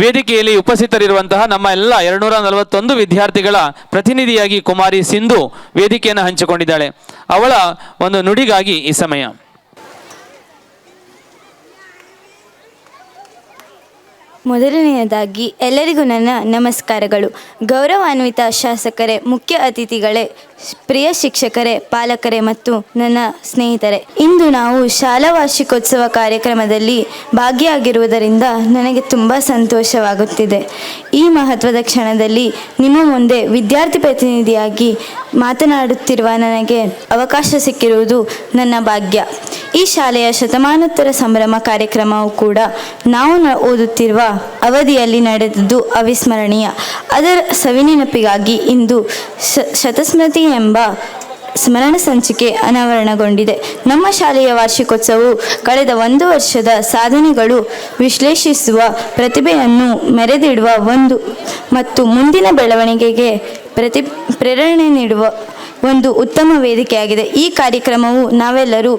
ವೇದಿಕೆಯಲ್ಲಿ ಉಪಸ್ಥಿತರಿರುವಂತಹ ನಮ್ಮ ಎಲ್ಲ ಎರಡ್ನೂರ ನಲವತ್ತೊಂದು ವಿದ್ಯಾರ್ಥಿಗಳ ಪ್ರತಿನಿಧಿಯಾಗಿ ಕುಮಾರಿ ಸಿಂಧು ವೇದಿಕೆಯನ್ನು ಹಂಚಿಕೊಂಡಿದ್ದಾಳೆ. ಅವಳ ಒಂದು ನುಡಿಗಾಗಿ ಈ ಸಮಯ. ಮೊದಲನೆಯದಾಗಿ ಎಲ್ಲರಿಗೂ ನನ್ನ ನಮಸ್ಕಾರಗಳು. ಗೌರವಾನ್ವಿತ ಶಾಸಕರೇ, ಮುಖ್ಯ ಅತಿಥಿಗಳೇ, ಪ್ರಿಯ ಶಿಕ್ಷಕರೇ, ಪಾಲಕರೇ ಮತ್ತು ನನ್ನ ಸ್ನೇಹಿತರೆ. ಇಂದು ನಾವು ಶಾಲಾ ವಾರ್ಷಿಕೋತ್ಸವ ಕಾರ್ಯಕ್ರಮದಲ್ಲಿ ಭಾಗಿಯಾಗಿರುವುದರಿಂದ ನನಗೆ ತುಂಬ ಸಂತೋಷವಾಗುತ್ತಿದೆ. ಈ ಮಹತ್ವದ ಕ್ಷಣದಲ್ಲಿ ನಿಮ್ಮ ಮುಂದೆ ವಿದ್ಯಾರ್ಥಿ ಪ್ರತಿನಿಧಿಯಾಗಿ ಮಾತನಾಡುತ್ತಿರುವ ನನಗೆ ಅವಕಾಶ ಸಿಕ್ಕಿರುವುದು ನನ್ನ ಭಾಗ್ಯ. ಈ ಶಾಲೆಯ ಶತಮಾನೋತ್ತರ ಸಂಭ್ರಮ ಕಾರ್ಯಕ್ರಮವು ಕೂಡ ನಾವು ಓದುತ್ತಿರುವ ಅವಧಿಯಲ್ಲಿ ನಡೆದದ್ದು ಅವಿಸ್ಮರಣೀಯ. ಅದರ ಸವಿನೆನಪಿಗಾಗಿ ಇಂದು ಶ ಶತಸ್ಮೃತಿ ಎಂಬ ಸ್ಮರಣ ಸಂಚಿಕೆ ಅನಾವರಣಗೊಂಡಿದೆ. ನಮ್ಮ ಶಾಲೆಯ ವಾರ್ಷಿಕೋತ್ಸವವು ಕಳೆದ ಒಂದು ವರ್ಷದ ಸಾಧನೆಗಳು ವಿಶ್ಲೇಷಿಸುವ ಪ್ರತಿಭೆಯನ್ನು ಮೆರೆದಿಡುವ ಒಂದು ಮತ್ತು ಮುಂದಿನ ಬೆಳವಣಿಗೆಗೆ ಪ್ರತಿ ಪ್ರೇರಣೆ ನೀಡುವ ಒಂದು ಉತ್ತಮ ವೇದಿಕೆಯಾಗಿದೆ. ಈ ಕಾರ್ಯಕ್ರಮವು ನಾವೆಲ್ಲರೂ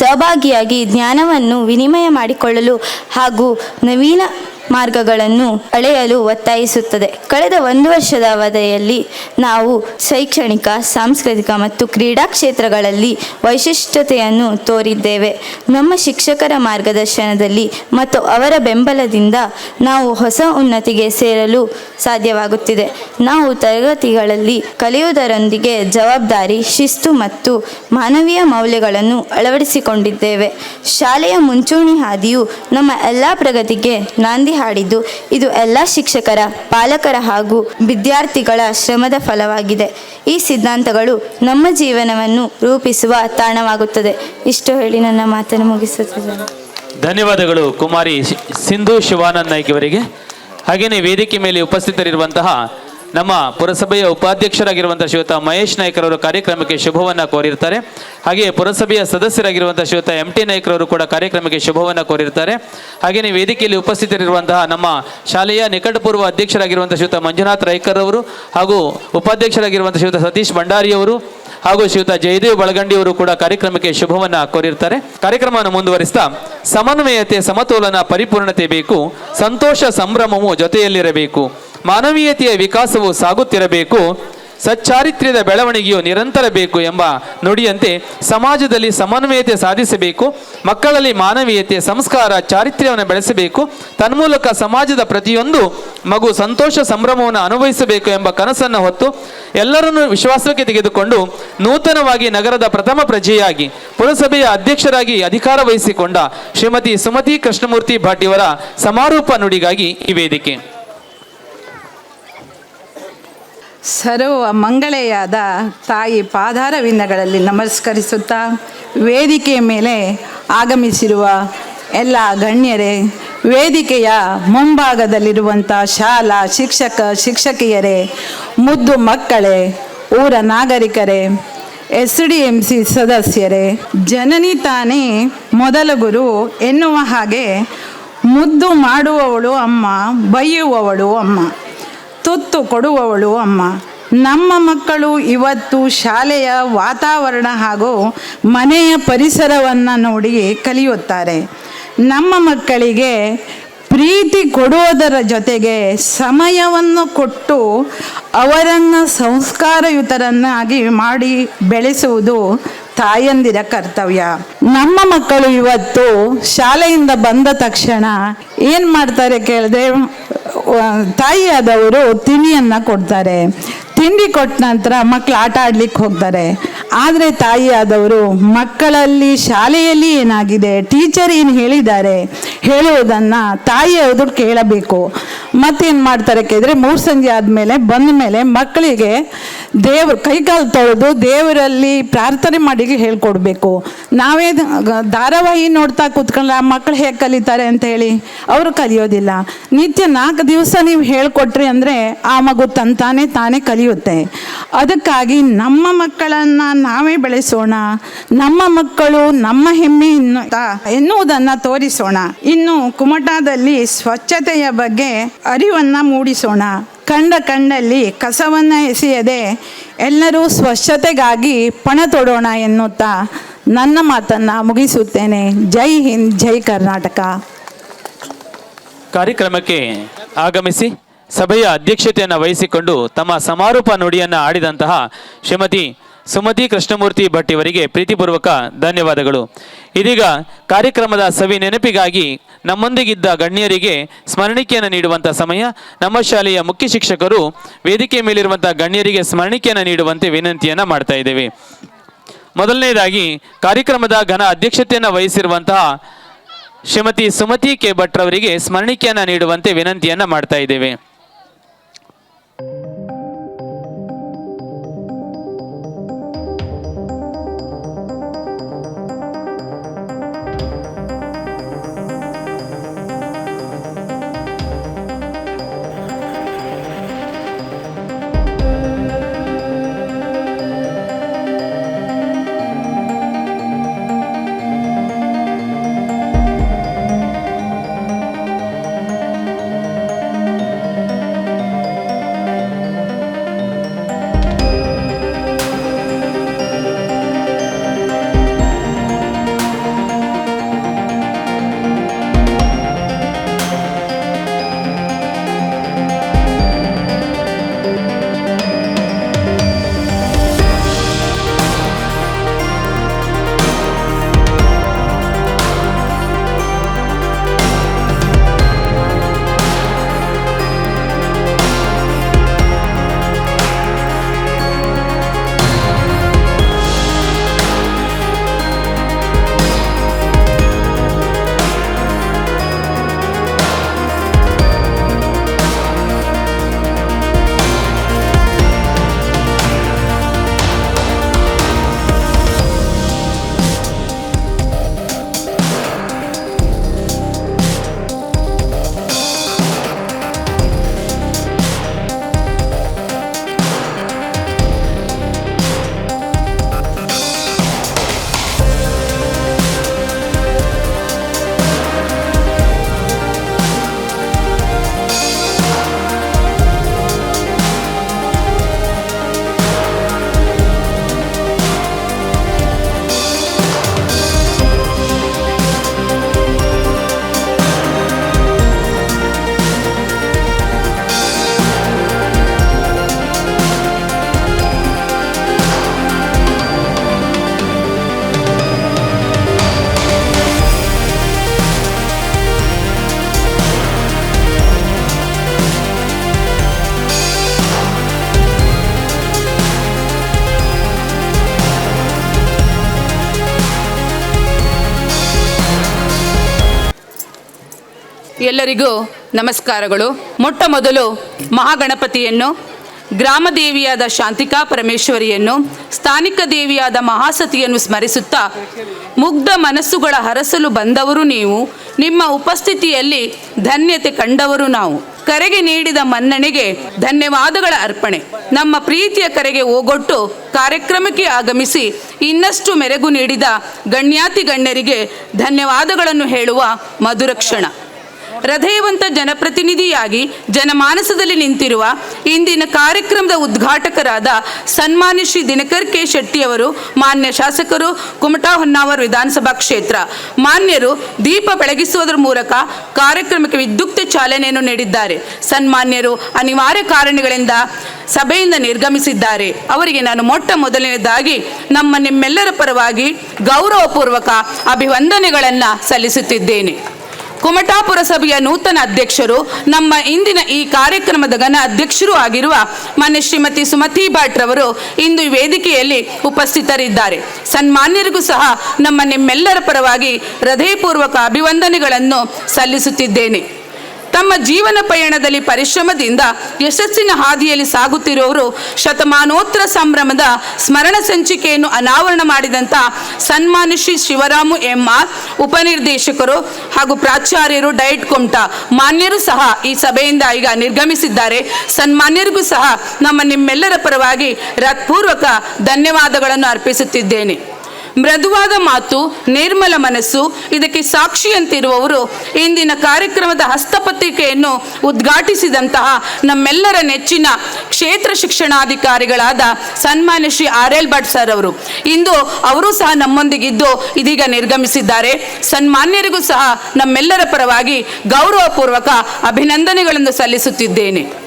ಸಹಭಾಗಿಯಾಗಿ ಜ್ಞಾನವನ್ನು ವಿನಿಮಯ ಮಾಡಿಕೊಳ್ಳಲು ಹಾಗೂ ನವೀನ ಮಾರ್ಗಗಳನ್ನು ಅಳೆಯಲು ಒತ್ತಾಯಿಸುತ್ತದೆ. ಕಳೆದ ಒಂದು ವರ್ಷದ ಅವಧಿಯಲ್ಲಿ ನಾವು ಶೈಕ್ಷಣಿಕ, ಸಾಂಸ್ಕೃತಿಕ ಮತ್ತು ಕ್ರೀಡಾ ಕ್ಷೇತ್ರಗಳಲ್ಲಿ ವೈಶಿಷ್ಟ್ಯತೆಯನ್ನು ತೋರಿದ್ದೇವೆ. ನಮ್ಮ ಶಿಕ್ಷಕರ ಮಾರ್ಗದರ್ಶನದಲ್ಲಿ ಮತ್ತು ಅವರ ಬೆಂಬಲದಿಂದ ನಾವು ಹೊಸ ಉನ್ನತಿಗೆ ಸೇರಲು ಸಾಧ್ಯವಾಗುತ್ತಿದೆ. ನಾವು ತರಗತಿಗಳಲ್ಲಿ ಕಲಿಯುವುದರೊಂದಿಗೆ ಜವಾಬ್ದಾರಿ, ಶಿಸ್ತು ಮತ್ತು ಮಾನವೀಯ ಮೌಲ್ಯಗಳನ್ನು ಅಳವಡಿಸಿಕೊಂಡಿದ್ದೇವೆ. ಶಾಲೆಯ ಮುಂಚೂಣಿ ಹಾದಿಯು ನಮ್ಮ ಎಲ್ಲ ಪ್ರಗತಿಗೆ ನಾಂದಿ ಹಾಡಿದ್ದು, ಇದು ಎಲ್ಲ ಶಿಕ್ಷಕರ, ಪಾಲಕರ ಹಾಗೂ ವಿದ್ಯಾರ್ಥಿಗಳ ಶ್ರಮದ ಫಲವಾಗಿದೆ. ಈ ಸಿದ್ಧಾಂತಗಳು ನಮ್ಮ ಜೀವನವನ್ನು ರೂಪಿಸುವ ತಾಣವಾಗುತ್ತದೆ. ಇಷ್ಟು ಹೇಳಿ ನನ್ನ ಮಾತನ್ನು ಮುಗಿಸುತ್ತಿದ್ದೇನೆ ಧನ್ಯವಾದಗಳು ಕುಮಾರಿ ಸಿಂಧು ಶಿವಾನಂದ್ ನಾಯ್ಕ್ ಇವರಿಗೆ ಹಾಗೆಯೇ ವೇದಿಕೆ ಮೇಲೆ ಉಪಸ್ಥಿತರಿರುವಂತಹ ನಮ್ಮ ಪುರಸಭೆಯ ಉಪಾಧ್ಯಕ್ಷರಾಗಿರುವಂಥ ಶ್ರೀಯುತ ಮಹೇಶ್ ನಾಯ್ಕರವರು ಕಾರ್ಯಕ್ರಮಕ್ಕೆ ಶುಭವನ್ನು ಕೋರಿರ್ತಾರೆ. ಹಾಗೆಯೇ ಪುರಸಭೆಯ ಸದಸ್ಯರಾಗಿರುವಂಥ ಶ್ರೀಯುತ ಎಂ ಟಿ ನಾಯ್ಕರವರು ಕೂಡ ಕಾರ್ಯಕ್ರಮಕ್ಕೆ ಶುಭವನ್ನು ಕೋರಿರ್ತಾರೆ. ಹಾಗೆಯೇ ವೇದಿಕೆಯಲ್ಲಿ ಉಪಸ್ಥಿತರಿರುವಂತಹ ನಮ್ಮ ಶಾಲೆಯ ನಿಕಟಪೂರ್ವ ಅಧ್ಯಕ್ಷರಾಗಿರುವಂಥ ಶ್ರೀಯುತ ಮಂಜುನಾಥ್ ಅವರು ಹಾಗೂ ಉಪಾಧ್ಯಕ್ಷರಾಗಿರುವಂಥ ಶ್ರೀಯುತ ಸತೀಶ್ ಭಂಡಾರಿಯವರು ಹಾಗೂ ಶ್ರೀಯುತ ಜಯದೇವ್ ಬಳಗಂಡಿ ಅವರು ಕೂಡ ಕಾರ್ಯಕ್ರಮಕ್ಕೆ ಶುಭವನ್ನು ಕೋರಿರ್ತಾರೆ. ಕಾರ್ಯಕ್ರಮವನ್ನು ಮುಂದುವರಿಸ್ತಾ ಸಮನ್ವಯತೆ, ಸಮತೋಲನ, ಪರಿಪೂರ್ಣತೆ ಬೇಕು. ಸಂತೋಷ, ಸಂಭ್ರಮವು ಜೊತೆಯಲ್ಲಿರಬೇಕು. ಮಾನವೀಯತೆಯ ವಿಕಾಸವು ಸಾಗುತ್ತಿರಬೇಕು, ಸಚ್ಚಾರಿತ್ರ್ಯದ ಬೆಳವಣಿಗೆಯು ನಿರಂತರ ಬೇಕು ಎಂಬ ನುಡಿಯಂತೆ ಸಮಾಜದಲ್ಲಿ ಸಮನ್ವಯತೆ ಸಾಧಿಸಬೇಕು, ಮಕ್ಕಳಲ್ಲಿ ಮಾನವೀಯತೆ, ಸಂಸ್ಕಾರ, ಚಾರಿತ್ರ್ಯವನ್ನು ಬೆಳೆಸಬೇಕು, ತನ್ಮೂಲಕ ಸಮಾಜದ ಪ್ರತಿಯೊಂದು ಮಗು ಸಂತೋಷ ಸಂಭ್ರಮವನ್ನು ಅನುಭವಿಸಬೇಕು ಎಂಬ ಕನಸನ್ನು ಹೊತ್ತು ಎಲ್ಲರನ್ನೂ ವಿಶ್ವಾಸಕ್ಕೆ ತೆಗೆದುಕೊಂಡು ನೂತನವಾಗಿ ನಗರದ ಪ್ರಥಮ ಪ್ರಜೆಯಾಗಿ, ಪುರಸಭೆಯ ಅಧ್ಯಕ್ಷರಾಗಿ ಅಧಿಕಾರ ವಹಿಸಿಕೊಂಡ ಶ್ರೀಮತಿ ಸುಮತಿ ಕೃಷ್ಣಮೂರ್ತಿ ಭಟ್ ಇವರ ಸಮಾರೋಪ ನುಡಿಗಾಗಿ ಈ ವೇದಿಕೆ. ಸರ್ವ ಮಂಗಳೆಯಾದ ತಾಯಿ ಪಾದಾರವಿಂದಗಳಲ್ಲಿ ನಮಸ್ಕರಿಸುತ್ತಾ ವೇದಿಕೆಯ ಮೇಲೆ ಆಗಮಿಸಿರುವ ಎಲ್ಲ ಗಣ್ಯರೇ, ವೇದಿಕೆಯ ಮುಂಭಾಗದಲ್ಲಿರುವಂಥ ಶಾಲಾ ಶಿಕ್ಷಕ, ಶಿಕ್ಷಕಿಯರೇ, ಮುದ್ದು ಮಕ್ಕಳೇ, ಊರ ನಾಗರಿಕರೇ, ಎಸ್ ಡಿ ಎಂ ಸಿ ಸದಸ್ಯರೇ, ಜನನಿ ತಾನೇ ಮೊದಲ ಗುರು ಎನ್ನುವ ಹಾಗೆ ಮುದ್ದು ಮಾಡುವವಳು ಅಮ್ಮ ಬೈಯುವವಳು ಅಮ್ಮ. ತುತ್ತು ಕೊಡುವವಳು ಅಮ್ಮ. ನಮ್ಮ ಮಕ್ಕಳು ಇವತ್ತು ಶಾಲೆಯ ವಾತಾವರಣ ಹಾಗೂ ಮನೆಯ ಪರಿಸರವನ್ನು ನೋಡಿ ಕಲಿಯುತ್ತಾರೆ. ನಮ್ಮ ಮಕ್ಕಳಿಗೆ ಪ್ರೀತಿ ಕೊಡುವುದರ ಜೊತೆಗೆ ಸಮಯವನ್ನು ಕೊಟ್ಟು ಅವರನ್ನು ಸಂಸ್ಕಾರಯುತರನ್ನಾಗಿ ಮಾಡಿ ಬೆಳೆಸುವುದು ತಾಯಂದಿರ ಕರ್ತವ್ಯ. ನಮ್ಮ ಮಕ್ಕಳು ಇವತ್ತು ಶಾಲೆಯಿಂದ ಬಂದ ತಕ್ಷಣ ಏನು ಮಾಡ್ತಾರೆ ಕೇಳಿದ್ರೆ ತಾಯಿಯಾದವರು ತಿಂಡಿಯನ್ನು ಕೊಡ್ತಾರೆ. ತಿಂಡಿ ಕೊಟ್ಟ ನಂತರ ಮಕ್ಕಳು ಆಟ ಆಡ್ಲಿಕ್ಕೆ ಹೋಗ್ತಾರೆ. ಆದರೆ ತಾಯಿಯಾದವರು ಮಕ್ಕಳಲ್ಲಿ ಶಾಲೆಯಲ್ಲಿ ಏನಾಗಿದೆ? ಟೀಚರ್ ಏನು ಹೇಳಿದ್ದಾರೆ? ಹೇಳುವುದನ್ನು ತಾಯಿಯಾದ್ರು ಕೇಳಬೇಕು. ಮತ್ತೇನು ಮಾಡ್ತಾರೆ ಕೇಳಿದ್ರೆ ಮೂರು ಸಂಜೆ ಆದಮೇಲೆ ಬಂದ ಮೇಲೆ ಮಕ್ಕಳಿಗೆ ದೇವ್ರ ಕೈಕಾಲು ತೊಳೆದು ದೇವರಲ್ಲಿ ಪ್ರಾರ್ಥನೆ ಮಾಡಿ ಹೇಳ್ಕೊಡ್ಬೇಕು. ನಾವೇ ಧಾರಾವಾಹಿ ನೋಡ್ತಾ ಕೂತ್ಕೊಂಡ್ರೆ ಆ ಮಕ್ಕಳು ಹೇಗೆ ಕಲಿತಾರೆ ಅಂತ ಹೇಳಿ ಅವರು ಕಲಿಯೋದಿಲ್ಲ. ನಿತ್ಯ ನಾಲ್ಕು ದಿವಸ ನೀವು ಹೇಳ್ಕೊಟ್ರಿ ಅಂದರೆ ಆ ಮಗು ತಂತಾನೆ ತಾನೇ ಕಲಿಯುತ್ತೆ. ಅದಕ್ಕಾಗಿ ನಮ್ಮ ಮಕ್ಕಳನ್ನು ನಾವೇ ಬೆಳೆಸೋಣ. ನಮ್ಮ ಮಕ್ಕಳು ನಮ್ಮ ಹೆಮ್ಮೆ ಎನ್ನು- ಎನ್ನುವುದನ್ನು ತೋರಿಸೋಣ. ಇನ್ನು ಕುಮಟಾದಲ್ಲಿ ಸ್ವಚ್ಛತೆಯ ಬಗ್ಗೆ ಅರಿವನ್ನು ಮೂಡಿಸೋಣ. ಕಂಡ ಕಂಡಲ್ಲಿ ಕಸವನ್ನು ಎಸೆಯದೆ ಎಲ್ಲರೂ ಸ್ವಚ್ಛತೆಗಾಗಿ ಪಣ ತೊಡೋಣ ಎನ್ನುತ್ತಾ ನನ್ನ ಮಾತನ್ನು ಮುಗಿಸುತ್ತೇನೆ. ಜೈ ಹಿಂದ್, ಜೈ ಕರ್ನಾಟಕ. ಕಾರ್ಯಕ್ರಮಕ್ಕೆ ಆಗಮಿಸಿ ಸಭೆಯ ಅಧ್ಯಕ್ಷತೆಯನ್ನು ವಹಿಸಿಕೊಂಡು ತಮ್ಮ ಸಮಾರೋಪ ನುಡಿಯನ್ನು ಆಡಿದಂತಹ ಶ್ರೀಮತಿ ಸುಮತಿ ಕೃಷ್ಣಮೂರ್ತಿ ಭಟ್ ಇವರಿಗೆ ಪ್ರೀತಿಪೂರ್ವಕ ಧನ್ಯವಾದಗಳು. ಇದೀಗ ಕಾರ್ಯಕ್ರಮದ ಸವಿ ನೆನಪಿಗಾಗಿ ನಮ್ಮೊಂದಿಗಿದ್ದ ಗಣ್ಯರಿಗೆ ಸ್ಮರಣಿಕೆಯನ್ನು ನೀಡುವಂಥ ಸಮಯ. ನಮ್ಮ ಶಾಲೆಯ ಮುಖ್ಯ ಶಿಕ್ಷಕರು ವೇದಿಕೆ ಮೇಲಿರುವಂಥ ಗಣ್ಯರಿಗೆ ಸ್ಮರಣಿಕೆಯನ್ನು ನೀಡುವಂತೆ ವಿನಂತಿಯನ್ನು ಮಾಡ್ತಾ ಇದ್ದೇವೆ. ಮೊದಲನೇದಾಗಿ ಕಾರ್ಯಕ್ರಮದ ಘನ ಅಧ್ಯಕ್ಷತೆಯನ್ನು ವಹಿಸಿರುವಂತಹ ಶ್ರೀಮತಿ ಸುಮತಿ ಕೆ ಭಟ್ರವರಿಗೆ ಸ್ಮರಣಿಕೆಯನ್ನು ನೀಡುವಂತೆ ವಿನಂತಿಯನ್ನು ಮಾಡ್ತಾ ಇದ್ದೇವೆ. ಎಲ್ಲರಿಗೂ ನಮಸ್ಕಾರಗಳು. ಮೊಟ್ಟ ಮೊದಲು ಮಹಾಗಣಪತಿಯನ್ನು ಗ್ರಾಮ ದೇವಿಯಾದ ಶಾಂತಿಕಾ ಪರಮೇಶ್ವರಿಯನ್ನು, ಸ್ಥಾನಿಕ ದೇವಿಯಾದ ಮಹಾಸತಿಯನ್ನು ಸ್ಮರಿಸುತ್ತಾ ಮುಗ್ಧ ಮನಸ್ಸುಗಳ ಹರಸಲು ಬಂದವರು ನೀವು, ನಿಮ್ಮ ಉಪಸ್ಥಿತಿಯಲ್ಲಿ ಧನ್ಯತೆ ಕಂಡವರು ನಾವು. ಕರೆಗೆ ನೀಡಿದ ಮನ್ನಣೆಗೆ ಧನ್ಯವಾದಗಳ ಅರ್ಪಣೆ. ನಮ್ಮ ಪ್ರೀತಿಯ ಕರೆಗೆ ಓಗೊಟ್ಟು ಕಾರ್ಯಕ್ರಮಕ್ಕೆ ಆಗಮಿಸಿ ಇನ್ನಷ್ಟು ಮೆರಗು ನೀಡಿದ ಗಣ್ಯಾತಿ ಗಣ್ಯರಿಗೆ ಧನ್ಯವಾದಗಳನ್ನು ಹೇಳುವ ಮಧುರ ಕ್ಷಣ ಹೃದಯವಂತ ಜನಪ್ರತಿನಿಧಿಯಾಗಿ ಜನಮಾನಸದಲ್ಲಿ ನಿಂತಿರುವ ಇಂದಿನ ಕಾರ್ಯಕ್ರಮದ ಉದ್ಘಾಟಕರಾದ ಸನ್ಮಾನ್ಯ ಶ್ರೀ ದಿನಕರ್ ಕೆ ಶೆಟ್ಟಿ ಅವರು, ಮಾನ್ಯ ಶಾಸಕರು ಕುಮಟಾ ಹೊನ್ನಾವರ್ ವಿಧಾನಸಭಾ ಕ್ಷೇತ್ರ. ಮಾನ್ಯರು ದೀಪ ಬೆಳಗಿಸುವುದರ ಮೂಲಕ ಕಾರ್ಯಕ್ರಮಕ್ಕೆ ವಿದ್ಯುಕ್ತ ಚಾಲನೆಯನ್ನು ನೀಡಿದ್ದಾರೆ. ಸನ್ಮಾನ್ಯರು ಅನಿವಾರ್ಯ ಕಾರಣಗಳಿಂದ ಸಭೆಯಿಂದ ನಿರ್ಗಮಿಸಿದ್ದಾರೆ. ಅವರಿಗೆ ನಾನು ಮೊಟ್ಟ ಮೊದಲನೇದಾಗಿ ನಮ್ಮ ನಿಮ್ಮೆಲ್ಲರ ಪರವಾಗಿ ಗೌರವಪೂರ್ವಕ ಅಭಿವಂದನೆಗಳನ್ನು ಸಲ್ಲಿಸುತ್ತಿದ್ದೇನೆ. ಕುಮಟಾ ಸಭೆಯ ನೂತನ ಅಧ್ಯಕ್ಷರು, ನಮ್ಮ ಇಂದಿನ ಈ ಕಾರ್ಯಕ್ರಮದ ಘನ ಅಧ್ಯಕ್ಷರೂ ಆಗಿರುವ ಮಾನ್ಯ ಶ್ರೀಮತಿ ಸುಮತಿ ಭಟ್ ರವರು ಇಂದು ವೇದಿಕೆಯಲ್ಲಿ ಉಪಸ್ಥಿತರಿದ್ದಾರೆ. ಸನ್ಮಾನ್ಯರಿಗೂ ಸಹ ನಮ್ಮ ನಿಮ್ಮೆಲ್ಲರ ಪರವಾಗಿ ಹೃದಯಪೂರ್ವಕ ಅಭಿವಂದನೆಗಳನ್ನು ಸಲ್ಲಿಸುತ್ತಿದ್ದೇನೆ. ತಮ್ಮ ಜೀವನ ಪಯಣದಲ್ಲಿ ಪರಿಶ್ರಮದಿಂದ ಯಶಸ್ಸಿನ ಹಾದಿಯಲ್ಲಿ ಸಾಗುತ್ತಿರುವವರು ಶತಮಾನೋತ್ತರ ಸಂಭ್ರಮದ ಸ್ಮರಣ ಸಂಚಿಕೆಯನ್ನು ಅನಾವರಣ ಮಾಡಿದಂಥ ಸನ್ಮಾನ ಶ್ರೀ ಶಿವರಾಮು ಎಂ ಆರ್ ಉಪನಿರ್ದೇಶಕರು ಹಾಗೂ ಪ್ರಾಚಾರ್ಯರು ಡೈಟ್ ಕುಮಟಾ. ಮಾನ್ಯರು ಸಹ ಈ ಸಭೆಯಿಂದ ಈಗ ನಿರ್ಗಮಿಸಿದ್ದಾರೆ. ಸನ್ಮಾನ್ಯರಿಗೂ ಸಹ ನಮ್ಮ ನಿಮ್ಮೆಲ್ಲರ ಪರವಾಗಿ ಹೃತ್ಪೂರ್ವಕ ಧನ್ಯವಾದಗಳನ್ನು ಅರ್ಪಿಸುತ್ತಿದ್ದೇನೆ. ಮೃದುವಾದ ಮಾತು, ನಿರ್ಮಲ ಮನಸ್ಸು, ಇದಕ್ಕೆ ಸಾಕ್ಷಿಯಂತಿರುವವರು ಇಂದಿನ ಕಾರ್ಯಕ್ರಮದ ಹಸ್ತಪತ್ರಿಕೆಯನ್ನು ಉದ್ಘಾಟಿಸಿದಂತಹ ನಮ್ಮೆಲ್ಲರ ನೆಚ್ಚಿನ ಕ್ಷೇತ್ರ ಶಿಕ್ಷಣಾಧಿಕಾರಿಗಳಾದ ಸನ್ಮಾನ್ಯ Shri R L Bhat sir ಅವರು. ಇಂದು ಅವರು ಸಹ ನಮ್ಮೊಂದಿಗಿದ್ದು ಇದೀಗ ನಿರ್ಗಮಿಸಿದ್ದಾರೆ. ಸನ್ಮಾನ್ಯರಿಗೂ ಸಹ ನಮ್ಮೆಲ್ಲರ ಪರವಾಗಿ ಗೌರವಪೂರ್ವಕ ಅಭಿನಂದನೆಗಳನ್ನು ಸಲ್ಲಿಸುತ್ತಿದ್ದೇನೆ.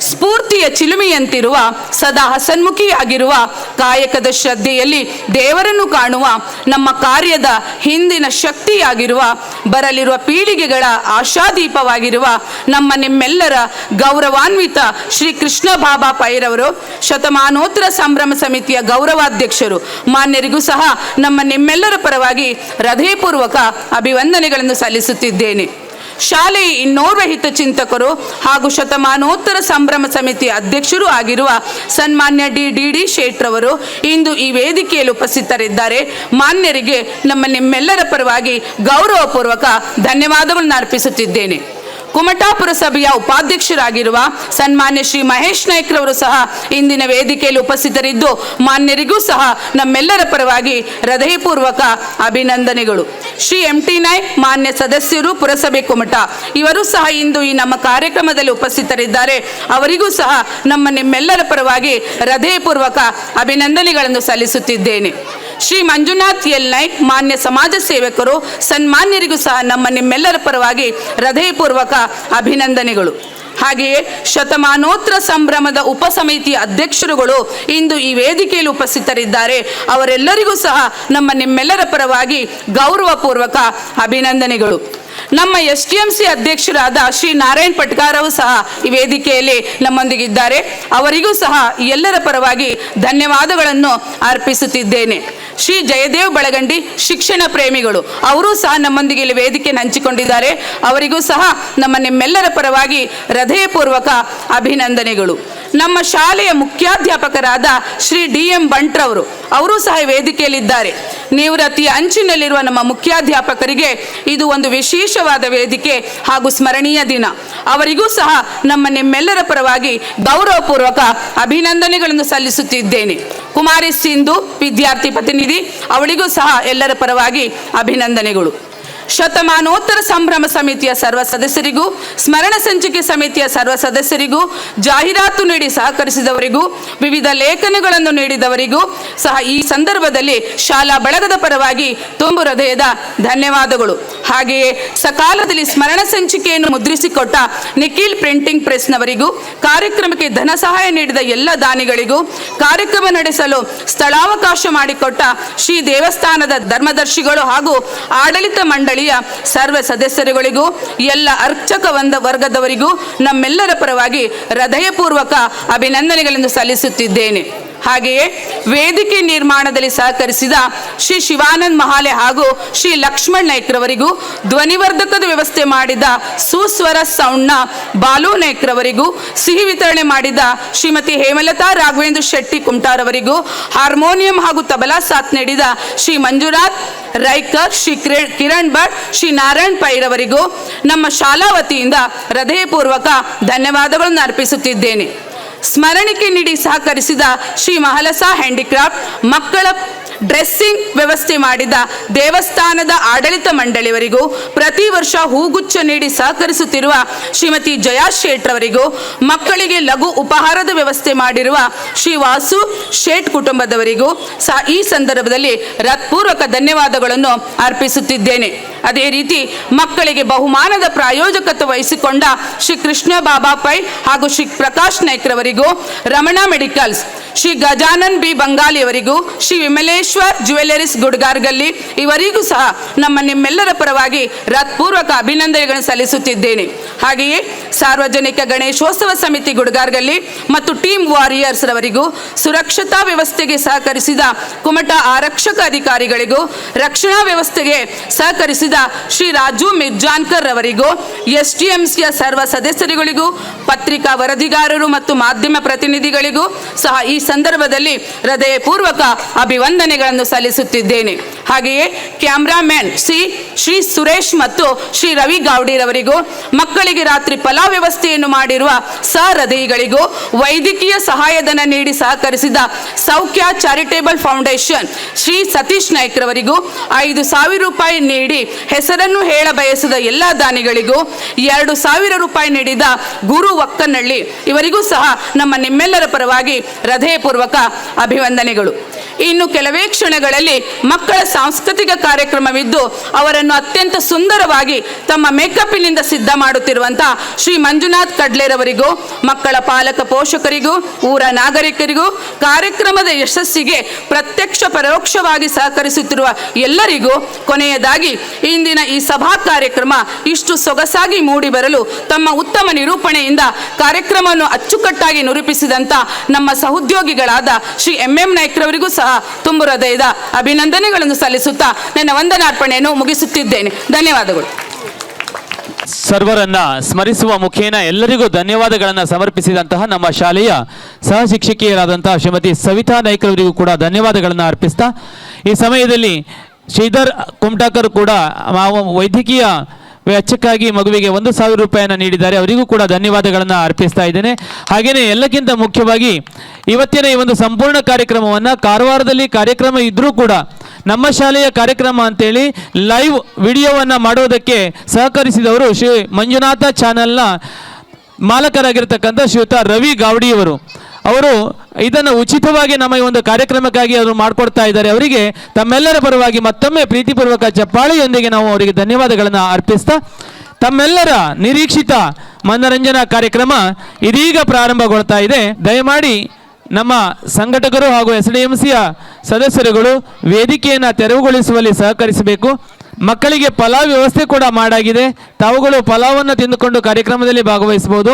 ಸ್ಫೂರ್ತಿಯ ಚಿಲುಮೆಯಂತಿರುವ ಸದಾ ಹಸನ್ಮುಖಿಯಾಗಿರುವ ಕಾಯಕದ ಶ್ರದ್ಧೆಯಲ್ಲಿ ದೇವರನ್ನು ಕಾಣುವ ನಮ್ಮ ಕಾರ್ಯದ ಹಿಂದಿನ ಶಕ್ತಿಯಾಗಿರುವ ಬರಲಿರುವ ಪೀಳಿಗೆಗಳ ಆಶಾದೀಪವಾಗಿರುವ ನಮ್ಮ ನಿಮ್ಮೆಲ್ಲರ ಗೌರವಾನ್ವಿತ ಶ್ರೀ ಕೃಷ್ಣ ಬಾಬಾ ಪೈರವರು, ಶತಮಾನೋತ್ತರ ಸಂಭ್ರಮ ಸಮಿತಿಯ ಗೌರವಾಧ್ಯಕ್ಷರು, ಮಾನ್ಯರಿಗೂ ಸಹ ನಮ್ಮ ನಿಮ್ಮೆಲ್ಲರ ಪರವಾಗಿ ಹೃದಯಪೂರ್ವಕ ಅಭಿವಂದನೆಗಳನ್ನು ಸಲ್ಲಿಸುತ್ತಿದ್ದೇನೆ. ಶಾಲೆಯ ಇನ್ನೋರ್ವ ಹಿತಚಿಂತಕರು ಹಾಗೂ ಶತಮಾನೋತ್ತರ ಸಂಭ್ರಮ ಸಮಿತಿ ಅಧ್ಯಕ್ಷರೂ ಆಗಿರುವ ಸನ್ಮಾನ್ಯ ಡಿ ಡಿ ಡಿ ಶೇಟ್ರವರು ಇಂದು ಈ ವೇದಿಕೆಯಲ್ಲಿ ಉಪಸ್ಥಿತರಿದ್ದಾರೆ. ಮಾನ್ಯರಿಗೆ ನಮ್ಮ ನಿಮ್ಮೆಲ್ಲರ ಪರವಾಗಿ ಗೌರವಪೂರ್ವಕ ಧನ್ಯವಾದಗಳನ್ನು ಅರ್ಪಿಸುತ್ತಿದ್ದೇನೆ. ಕುಮಟಾ ಪುರಸಭೆಯ ಉಪಾಧ್ಯಕ್ಷರಾಗಿರುವ ಸನ್ಮಾನ್ಯ ಶ್ರೀ ಮಹೇಶ್ ನಾಯ್ಕ್ರವರು ಸಹ ಇಂದಿನ ವೇದಿಕೆಯಲ್ಲಿ ಉಪಸ್ಥಿತರಿದ್ದು, ಮಾನ್ಯರಿಗೂ ಸಹ ನಮ್ಮೆಲ್ಲರ ಪರವಾಗಿ ಹೃದಯಪೂರ್ವಕ ಅಭಿನಂದನೆಗಳು. ಶ್ರೀ ಎಂ ಟಿ ನಾಯ್ಕ್ ಮಾನ್ಯ ಸದಸ್ಯರು, ಪುರಸಭೆ ಕುಮಟಾ, ಇವರು ಸಹ ಇಂದು ಈ ನಮ್ಮ ಕಾರ್ಯಕ್ರಮದಲ್ಲಿ ಉಪಸ್ಥಿತರಿದ್ದಾರೆ. ಅವರಿಗೂ ಸಹ ನಮ್ಮ ನಿಮ್ಮೆಲ್ಲರ ಪರವಾಗಿ ಹೃದಯಪೂರ್ವಕ ಅಭಿನಂದನೆಗಳನ್ನು ಸಲ್ಲಿಸುತ್ತಿದ್ದೇನೆ. ಶ್ರೀ ಮಂಜುನಾಥ್ ಎಲ್ ನಾಯ್ಕ್, ಮಾನ್ಯ ಸಮಾಜ ಸೇವಕರು, ಸನ್ಮಾನ್ಯರಿಗೂ ಸಹ ನಮ್ಮ ನಿಮ್ಮೆಲ್ಲರ ಪರವಾಗಿ ಹೃದಯಪೂರ್ವಕ ಅಭಿನಂದನೆಗಳು. ಹಾಗೆಯೇ ಶತಮಾನೋತ್ತರ ಸಂಭ್ರಮದ ಉಪಸಮಿತಿಯ ಅಧ್ಯಕ್ಷರುಗಳು ಇಂದು ಈ ವೇದಿಕೆಯಲ್ಲಿ ಉಪಸ್ಥಿತರಿದ್ದಾರೆ. ಅವರೆಲ್ಲರಿಗೂ ಸಹ ನಮ್ಮ ನಿಮ್ಮೆಲ್ಲರ ಪರವಾಗಿ ಗೌರವಪೂರ್ವಕ ಅಭಿನಂದನೆಗಳು. ನಮ್ಮ ಎಸ್ ಡಿ ಎಂ ಸಿ ಅಧ್ಯಕ್ಷರಾದ ಶ್ರೀ ನಾರಾಯಣ್ ಪಟ್ಕಾರವು ಸಹ ಈ ವೇದಿಕೆಯಲ್ಲಿ ನಮ್ಮೊಂದಿಗಿದ್ದಾರೆ. ಅವರಿಗೂ ಸಹ ಎಲ್ಲರ ಪರವಾಗಿ ಧನ್ಯವಾದಗಳನ್ನು ಅರ್ಪಿಸುತ್ತಿದ್ದೇನೆ. ಶ್ರೀ ಜಯದೇವ್ ಬಳಗಂಡಿ ಶಿಕ್ಷಣ ಪ್ರೇಮಿಗಳು, ಅವರೂ ಸಹ ನಮ್ಮೊಂದಿಗೆ ಇಲ್ಲಿ ವೇದಿಕೆ ಹಂಚಿಕೊಂಡಿದ್ದಾರೆ. ಅವರಿಗೂ ಸಹ ನಮ್ಮ ನಿಮ್ಮೆಲ್ಲರ ಪರವಾಗಿ ಹೃದಯಪೂರ್ವಕ ಅಭಿನಂದನೆಗಳು. ನಮ್ಮ ಶಾಲೆಯ ಮುಖ್ಯಾಧ್ಯಾಪಕರಾದ ಶ್ರೀ ಡಿ ಎಂ ಬಂಟ್ರವರು, ಅವರು ಸಹ ವೇದಿಕೆಯಲ್ಲಿದ್ದಾರೆ. ನಿವೃತ್ತಿಯ ಅಂಚಿನಲ್ಲಿರುವ ನಮ್ಮ ಮುಖ್ಯಾಧ್ಯಾಪಕರಿಗೆ ಇದು ಒಂದು ವಿಶೇಷವಾದ ವೇದಿಕೆ ಹಾಗೂ ಸ್ಮರಣೀಯ ದಿನ. ಅವರಿಗೂ ಸಹ ನಮ್ಮ ನಿಮ್ಮೆಲ್ಲರ ಪರವಾಗಿ ಗೌರವಪೂರ್ವಕ ಅಭಿನಂದನೆಗಳನ್ನು ಸಲ್ಲಿಸುತ್ತಿದ್ದೇನೆ. ಕುಮಾರಿ ಸಿಂಧು, ವಿದ್ಯಾರ್ಥಿ ಪ್ರತಿನಿಧಿ, ಅವಳಿಗೂ ಸಹ ಎಲ್ಲರ ಪರವಾಗಿ ಅಭಿನಂದನೆಗಳು. ಶತಮಾನೋತ್ತರ ಸಂಭ್ರಮ ಸಮಿತಿಯ ಸರ್ವ ಸದಸ್ಯರಿಗೂ, ಸ್ಮರಣ ಸಂಚಿಕೆ ಸಮಿತಿಯ ಸರ್ವ ಸದಸ್ಯರಿಗೂ, ಜಾಹೀರಾತು ನೀಡಿ ಸಹಕರಿಸಿದವರಿಗೂ, ವಿವಿಧ ಲೇಖನಗಳನ್ನು ನೀಡಿದವರಿಗೂ ಸಹ ಈ ಸಂದರ್ಭದಲ್ಲಿ ಶಾಲಾ ಬಳಗದ ಪರವಾಗಿ ತುಂಬು ಹೃದಯದ ಧನ್ಯವಾದಗಳು. ಹಾಗೆಯೇ ಸಕಾಲದಲ್ಲಿ ಸ್ಮರಣ ಸಂಚಿಕೆಯನ್ನು ಮುದ್ರಿಸಿಕೊಟ್ಟ ನಿಖಿಲ್ ಪ್ರಿಂಟಿಂಗ್ ಪ್ರೆಸ್ನವರಿಗೂ, ಕಾರ್ಯಕ್ರಮಕ್ಕೆ ಧನ ಸಹಾಯ ನೀಡಿದ ಎಲ್ಲ ದಾನಿಗಳಿಗೂ ಕಾರ್ಯಕ್ರಮ ನಡೆಸಲು ಸ್ಥಳಾವಕಾಶ ಮಾಡಿಕೊಟ್ಟ ಶ್ರೀ ದೇವಸ್ಥಾನದ ಧರ್ಮದರ್ಶಿಗಳು ಹಾಗೂ ಆಡಳಿತ ಮಂಡಳಿಯ ಸರ್ವ ಸದಸ್ಯರುಗಳಿಗೂ, ಎಲ್ಲ ಅರ್ಚಕ ಒಂದ ವರ್ಗದವರಿಗೂ ನಮ್ಮೆಲ್ಲರ ಪರವಾಗಿ ಹೃದಯಪೂರ್ವಕ ಅಭಿನಂದನೆಗಳನ್ನು ಸಲ್ಲಿಸುತ್ತಿದ್ದೇನೆ. ಹಾಗೆಯೇ ವೇದಿಕೆ ನಿರ್ಮಾಣದಲ್ಲಿ ಸಹಕರಿಸಿದ ಶ್ರೀ ಶಿವಾನಂದ್ ಮಹಾಲೆ ಹಾಗೂ ಶ್ರೀ ಲಕ್ಷ್ಮಣ್ ನಾಯ್ಕ್ರವರಿಗೂ ಧ್ವನಿವರ್ಧಕದ ವ್ಯವಸ್ಥೆ ಮಾಡಿದ ಸುಸ್ವರ ಸೌಂಡ್ನ ಬಾಲು ನಾಯ್ಕ್ರವರಿಗೂ ಸಿಹಿ ವಿತರಣೆ ಮಾಡಿದ ಶ್ರೀಮತಿ ಹೇಮಲತಾ ರಾಘವೇಂದ್ರ ಶೆಟ್ಟಿ ಕುಮಟಾರವರಿಗೂ ಹಾರ್ಮೋನಿಯಂ ಹಾಗೂ ತಬಲಾ ಸಾಥ್ ನೀಡಿದ ಶ್ರೀ ಮಂಜುನಾಥ್ ರೈಕರ್, ಶ್ರೀ ಕಿರಣ್- ಭಟ್, ಶ್ರೀ ನಾರಾಯಣ್ ಪೈರವರಿಗೂ ನಮ್ಮ ಶಾಲಾ ವತಿಯಿಂದ ಹೃದಯಪೂರ್ವಕ ಧನ್ಯವಾದಗಳನ್ನು ಅರ್ಪಿಸುತ್ತಿದ್ದೇನೆ. ಸ್ಮರಣಿಕೆ ನೀಡಿ ಸಹಕರಿಸಿದ ಶ್ರೀ ಮಹಲಸಾ ಹ್ಯಾಂಡಿಕ್ರಾಫ್ಟ್ ಮಕ್ಕಳ ಡ್ರೆಸ್ಸಿಂಗ್ ವ್ಯವಸ್ಥೆ ಮಾಡಿದ ದೇವಸ್ಥಾನದ ಆಡಳಿತ ಮಂಡಳಿಯವರಿಗೂ ಪ್ರತಿ ವರ್ಷ ಹೂಗುಚ್ಛ ನೀಡಿ ಸಹಕರಿಸುತ್ತಿರುವ ಶ್ರೀಮತಿ ಜಯಾ ಶೇಟ್ರವರಿಗೂ ಮಕ್ಕಳಿಗೆ ಲಘು ಉಪಹಾರದ ವ್ಯವಸ್ಥೆ ಮಾಡಿರುವ ಶ್ರೀ ವಾಸು ಶೇಟ್ ಕುಟುಂಬದವರಿಗೂ ಸಹ ಈ ಸಂದರ್ಭದಲ್ಲಿ ಹೃತ್ಪೂರ್ವಕ ಧನ್ಯವಾದಗಳನ್ನು ಅರ್ಪಿಸುತ್ತಿದ್ದೇನೆ. ಅದೇ ರೀತಿ ಮಕ್ಕಳಿಗೆ ಬಹುಮಾನದ ಪ್ರಾಯೋಜಕತ್ವ ವಹಿಸಿಕೊಂಡ ಶ್ರೀ ಕೃಷ್ಣ ಬಾಬಾ ಪೈ ಹಾಗೂ ಶ್ರೀ ಪ್ರಕಾಶ್ ನಾಯ್ಕರವರಿಗೂ ರಮಣ ಮೆಡಿಕಲ್ಸ್ ಶ್ರೀ ಗಜಾನನ್ ಬಿ ಬಂಗಾಲಿಯವರಿಗೂ, ಶ್ರೀ ವಿಮಲೇಶ್ವರ್ ಜ್ಯುವೆಲರೀಸ್ ಗುಡ್ಗಾರ್ಗಲ್ಲಿ ಇವರಿಗೂ ಸಹ ನಮ್ಮ ನಿಮ್ಮೆಲ್ಲರ ಪರವಾಗಿ ಹೃತ್ಪೂರ್ವಕ ಅಭಿನಂದನೆಗಳನ್ನು ಸಲ್ಲಿಸುತ್ತಿದ್ದೇನೆ. ಹಾಗೆಯೇ ಸಾರ್ವಜನಿಕ ಗಣೇಶೋತ್ಸವ ಸಮಿತಿ ಗುಡ್ಗಾರ್ಗಲ್ಲಿ ಮತ್ತು ಟೀಮ್ ವಾರಿಯರ್ಸ್ ರವರಿಗೂ ಸುರಕ್ಷತಾ ವ್ಯವಸ್ಥೆಗೆ ಸಹಕರಿಸಿದ ಕುಮಟ ಆರಕ್ಷಕ ಅಧಿಕಾರಿಗಳಿಗೂ ರಕ್ಷಣಾ ವ್ಯವಸ್ಥೆಗೆ ಸಹಕರಿಸಿದ ಶ್ರೀ ರಾಜು ಮಿರ್ಜಾನ್ಕರ್ ರವರಿಗೂ ಎಸ್ ಟಿ ಸಿಯ ಸರ್ವ ಸದಸ್ಯರುಗಳಿಗೂ, ಪತ್ರಿಕಾ ವರದಿಗಾರರು ಮತ್ತು ಮಾಧ್ಯಮ ಪ್ರತಿನಿಧಿಗಳಿಗೂ ಸಹ ಈ ಸಂದರ್ಭದಲ್ಲಿ ಹೃದಯಪೂರ್ವಕ ಅಭಿವಂದನೆಗಳನ್ನು ಸಲ್ಲಿಸುತ್ತಿದ್ದೇನೆ. ಹಾಗೆಯೇ ಕ್ಯಾಮ್ರಾಮ್ಯಾನ್ ಸಿ ಶ್ರೀ ಸುರೇಶ್ ಮತ್ತು ಶ್ರೀ ರವಿ ಗೌಡಿರವರಿಗೂ ಮಕ್ಕಳಿಗೆ ರಾತ್ರಿ ಪಲಾವ್ ವ್ಯವಸ್ಥೆಯನ್ನು ಮಾಡಿರುವ ಸಹೃದಯಿಗಳಿಗೂ ವೈದ್ಯಕೀಯ ಸಹಾಯಧನ ನೀಡಿ ಸಹಕರಿಸಿದ ಸೌಖ್ಯ ಚಾರಿಟೇಬಲ್ ಫೌಂಡೇಶನ್ ಶ್ರೀ ಸತೀಶ್ ನಾಯ್ಕರವರಿಗೂ ಐದು ಸಾವಿರ ರೂಪಾಯಿ ನೀಡಿ ಹೆಸರನ್ನು ಹೇಳ ಬಯಸಿದ ಎಲ್ಲ ದಾನಿಗಳಿಗೂ ಎರಡು ಸಾವಿರ ರೂಪಾಯಿ ನೀಡಿದ ಗುರು ಒಕ್ಕನಹಳ್ಳಿ ಇವರಿಗೂ ಸಹ ನಮ್ಮ ನಿಮ್ಮೆಲ್ಲರ ಪರವಾಗಿ ಹೃದಯಪೂರ್ವಕ ಅಭಿವಂದನೆಗಳು. ಇನ್ನು ಕೆಲವೇ ಕ್ಷಣಗಳಲ್ಲಿ ಮಕ್ಕಳ ಸಾಂಸ್ಕೃತಿಕ ಕಾರ್ಯಕ್ರಮವಿದ್ದು ಅವರನ್ನು ಅತ್ಯಂತ ಸುಂದರವಾಗಿ ತಮ್ಮ ಮೇಕಪ್ಪಿನಿಂದ ಸಿದ್ಧ ಮಾಡುತ್ತಿರುವಂತಹ ಶ್ರೀ ಮಂಜುನಾಥ್ ಕಡ್ಲೆರವರಿಗೂ, ಮಕ್ಕಳ ಪಾಲಕ ಪೋಷಕರಿಗೂ, ಊರ ನಾಗರಿಕರಿಗೂ ಕಾರ್ಯಕ್ರಮದ ಯಶಸ್ಸಿಗೆ ಪ್ರತ್ಯಕ್ಷ ಪರೋಕ್ಷವಾಗಿ ಸಹಕರಿಸುತ್ತಿರುವ ಎಲ್ಲರಿಗೂ ಕೊನೆಯದಾಗಿ ಇಂದಿನ ಈ ಸಭಾ ಕಾರ್ಯಕ್ರಮ ಇಷ್ಟು ಸೊಗಸಾಗಿ ಮೂಡಿಬರಲು ತಮ್ಮ ಉತ್ತಮ ನಿರೂಪಣೆಯಿಂದ ಕಾರ್ಯಕ್ರಮವನ್ನು ಅಚ್ಚುಕಟ್ಟಾಗಿ ನಿರೂಪಿಸಿದಂತ ನಮ್ಮ ಸಹೋದ್ಯೋಗಿಗಳಾದ ಶ್ರೀ ಎಂ ಎಂ ನಾಯ್ಕರವರಿಗೂ ಸಹ ತುಂಬು ಹೃದಯದ ಅಭಿನಂದನೆಗಳನ್ನು ಸಲ್ಲಿಸುತ್ತಾ ನನ್ನ ವಂದನಾರ್ಪಣೆಯನ್ನು ಮುಗಿಸುತ್ತಿದ್ದೇನೆ. ಧನ್ಯವಾದಗಳು. ಸರ್ವರನ್ನ ಸ್ಮರಿಸುವ ಮುಖೇನ ಎಲ್ಲರಿಗೂ ಧನ್ಯವಾದಗಳನ್ನು ಸಮರ್ಪಿಸಿದಂತಹ ನಮ್ಮ ಶಾಲೆಯ ಸಹ ಶಿಕ್ಷಕಿಯರಾದಂತಹ ಶ್ರೀಮತಿ ಸವಿತಾ ನಾಯ್ಕರವರಿಗೂ ಕೂಡ ಧನ್ಯವಾದಗಳನ್ನು ಅರ್ಪಿಸ್ತಾ, ಈ ಸಮಯದಲ್ಲಿ ಶ್ರೀಧರ್ ಕುಮಟಾಕರ್ ಕೂಡ ವೈದ್ಯಕೀಯ ವೆಚ್ಚಕ್ಕಾಗಿ ಮಗುವಿಗೆ ಒಂದು ಸಾವಿರ ರೂಪಾಯಿಯನ್ನು ನೀಡಿದ್ದಾರೆ. ಅವರಿಗೂ ಕೂಡ ಧನ್ಯವಾದಗಳನ್ನು ಅರ್ಪಿಸ್ತಾ ಇದ್ದೇನೆ. ಹಾಗೆಯೇ ಎಲ್ಲಕ್ಕಿಂತ ಮುಖ್ಯವಾಗಿ ಇವತ್ತಿನ ಈ ಒಂದು ಸಂಪೂರ್ಣ ಕಾರ್ಯಕ್ರಮವನ್ನು ಕಾರವಾರದಲ್ಲಿ ಕಾರ್ಯಕ್ರಮ ಇದ್ದರೂ ಕೂಡ ನಮ್ಮ ಶಾಲೆಯ ಕಾರ್ಯಕ್ರಮ ಅಂತೇಳಿ ಲೈವ್ ವಿಡಿಯೋವನ್ನು ಮಾಡೋದಕ್ಕೆ ಸಹಕರಿಸಿದವರು ಶ್ರೀ ಮಂಜುನಾಥ ಚಾನೆಲ್ನ ಮಾಲಕರಾಗಿರ್ತಕ್ಕಂಥ ಶ್ರೀಯುತ ರವಿ ಗಾವಡಿಯವರು. ಅವರು ಇದನ್ನು ಉಚಿತವಾಗಿ ನಮ್ಮ ಈ ಒಂದು ಕಾರ್ಯಕ್ರಮಕ್ಕಾಗಿ ಅವರು ಮಾಡಿಕೊಡ್ತಾ ಇದ್ದಾರೆ. ಅವರಿಗೆ ತಮ್ಮೆಲ್ಲರ ಪರವಾಗಿ ಮತ್ತೊಮ್ಮೆ ಪ್ರೀತಿಪೂರ್ವಕ ಚಪ್ಪಾಳೆಯೊಂದಿಗೆ ನಾವು ಅವರಿಗೆ ಧನ್ಯವಾದಗಳನ್ನು ಅರ್ಪಿಸ್ತಾ, ತಮ್ಮೆಲ್ಲರ ನಿರೀಕ್ಷಿತ ಮನರಂಜನಾ ಕಾರ್ಯಕ್ರಮ ಇದೀಗ ಪ್ರಾರಂಭಗೊಳ್ತಾ ಇದೆ. ದಯಮಾಡಿ ನಮ್ಮ ಸಂಘಟಕರು ಹಾಗೂ ಎಸ್ ಡಿ ಎಂ ಸಿಯ ಸದಸ್ಯರುಗಳು ವೇದಿಕೆಯನ್ನು ತೆರವುಗೊಳಿಸುವಲ್ಲಿ ಸಹಕರಿಸಬೇಕು. ಮಕ್ಕಳಿಗೆ ಪಲಾವ್ ವ್ಯವಸ್ಥೆ ಕೂಡ ಮಾಡಾಗಿದೆ. ತಾವುಗಳು ಪಲಾವನ್ನು ತಿಂದುಕೊಂಡು ಕಾರ್ಯಕ್ರಮದಲ್ಲಿ ಭಾಗವಹಿಸಬಹುದು.